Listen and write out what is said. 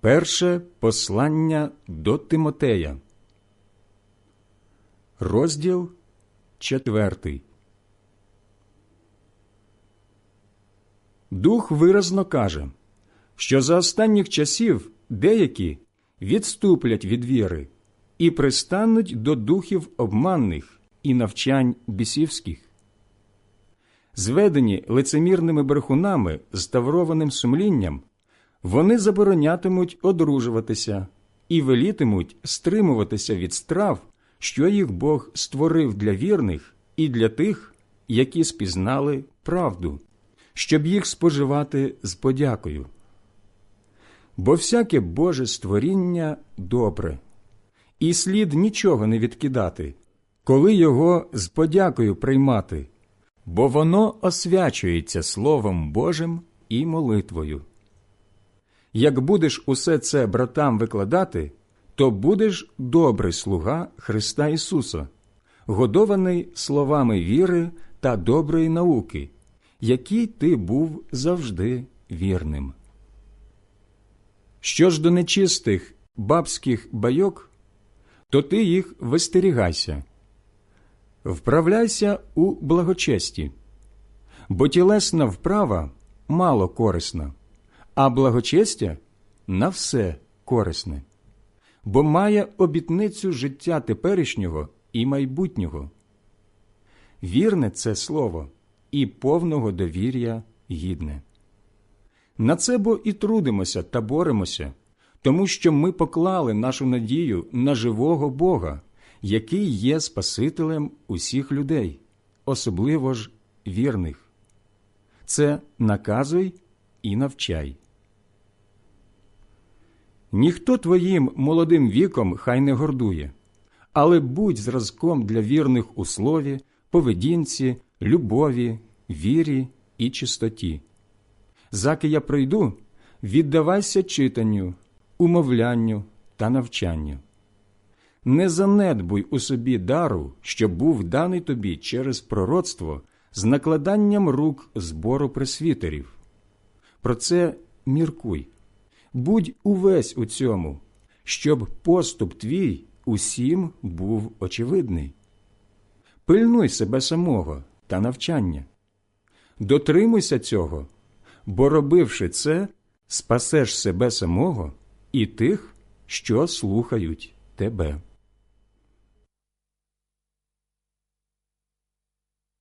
Перше послання до Тимотея, розділ четвертий. Дух виразно каже, що за останніх часів деякі відступлять від віри і пристануть до духів обманних і навчань бісівських. Зведені лицемірними брехунами з таврованим сумлінням, вони заборонятимуть одружуватися і велітимуть стримуватися від страв, що їх Бог створив для вірних і для тих, які спізнали правду, щоб їх споживати з подякою. Бо всяке Боже створіння добре, і слід нічого не відкидати, коли його з подякою приймати, бо воно освячується Словом Божим і молитвою. Як будеш усе це братам викладати, то будеш добрий слуга Христа Ісуса, годований словами віри та доброї науки, якій ти був завжди вірним. Що ж до нечистих бабських байок, то ти їх вистерігайся, вправляйся у благочесті, бо тілесна вправа мало корисна, а благочестя на все корисне, бо має обітницю життя теперішнього і майбутнього. Вірне це слово і повного довір'я гідне. На це бо і трудимося та боремося, тому що ми поклали нашу надію на живого Бога, який є Спасителем усіх людей, особливо ж вірних. Це наказуй і навчай. Ніхто твоїм молодим віком хай не гордує, але будь зразком для вірних у слові, поведінці, любові, вірі і чистоті. Заки я прийду, віддавайся читанню, умовлянню та навчанню. Не занедбуй у собі дару, що був даний тобі через пророцтво з накладанням рук збору пресвітерів. Про це міркуй, будь увесь у цьому, щоб поступ твій усім був очевидний. Пильнуй себе самого та навчання, дотримуйся цього бо, робивши це, спасеш себе самого і тих, що слухають тебе.